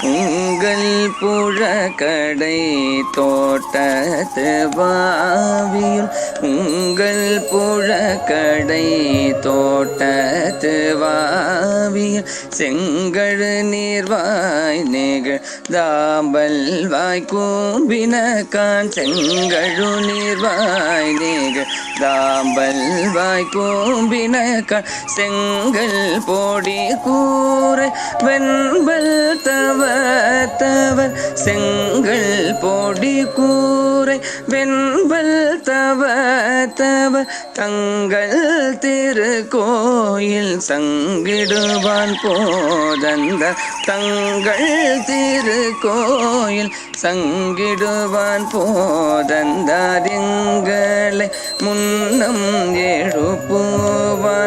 பொங்கல் புழக்கடை தோட்டத்து பாவியும் உங்கள் புழக்கடை தோட்டத்து வாவியில் செங்கழு நீர்வாய் நிகழ் தாம்பல் வாய் கூம்பின செங்கழு நீர்வாய் நிகழ் தாம்பல் வாய் கூம்பின செங்கல் போடி கூற வெண்பல் தவ தவர் செங்கல் போடி கூ வெண்பல் தவ தவ தங்கள் திருக்கோயில் சங்கிடுவான் போதந்த தங்கள் திருக்கோயில் சங்கிடுவான் போதந்தாரிங்களை முன்னம் ஏ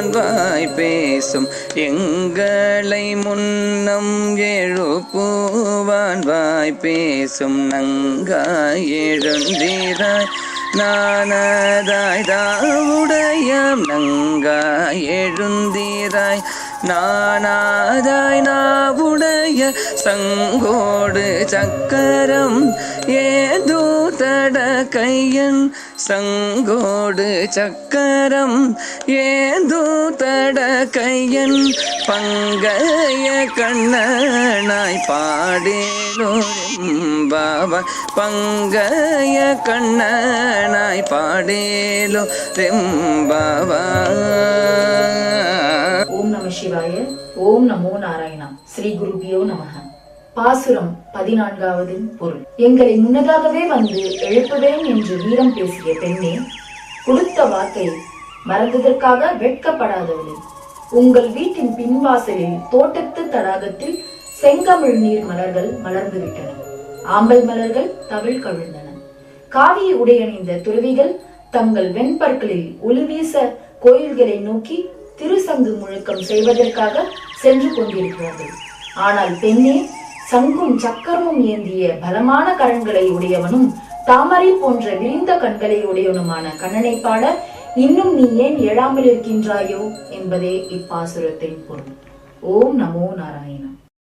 வாய் பேசும். எங்களை முன்னம் எழுப்புவான் வாய் பேசும். நங்காய் எழுந்தீராய் நானதாய் தாவுடையம். நங்காய் எழுந்தீராய் நானாதாய் நாவு நாவுடைய சங்கோடு சக்கரம் ஏதோ தட கையன் சங்கோடு சக்கரம் ஏதோ தட கையன் பங்கைய கண்ணனாய் பாடேலோரும் பாபா பங்கைய கண்ணனாய் பாடேலோ ரெம்பாவா சிவாய ஓம் நமோ நாராயணா ஸ்ரீ குருபியோ நமக. பாசுரம் பதினான்காவது பொருள். எங்களை முன்னதாகவே வந்து எழுப்புவேன் என்று வீரம் பேசிய பெண்ணே கொடுத்த வார்த்தை மறந்ததற்காக வெட்கப்படாதவளே. உங்கள் வீட்டின் பின்வாசலில் தோட்டத்து தடாகத்தில் செங்கமிழ் நீர் மலர்கள் மலர்ந்துவிட்டன. ஆம்பல் மலர்கள் தவிழ் கவிழ்ந்தன. காவிய உடையணிந்த துறவிகள் தங்கள் வெண்பற்களில் ஒளிவீச கோயில்களை நோக்கி திருசங்கு முழுக்கம் செய்வதற்காக சென்று கொண்டிருக்கிறார்கள் ஆனால் பெண்ணே சங்கும் சக்கரமும் ஏந்திய பலமான கரண்களை உடையவனும் தாமரை போன்ற விரிந்த கண்களை உடையவனுமான கண்ணனை பாட இன்னும் நீ ஏன் எழாமல் இருக்கின்றாயோ என்பதே இப்பாசுரத்தின் பொருள். ஓம் நமோ நாராயணா.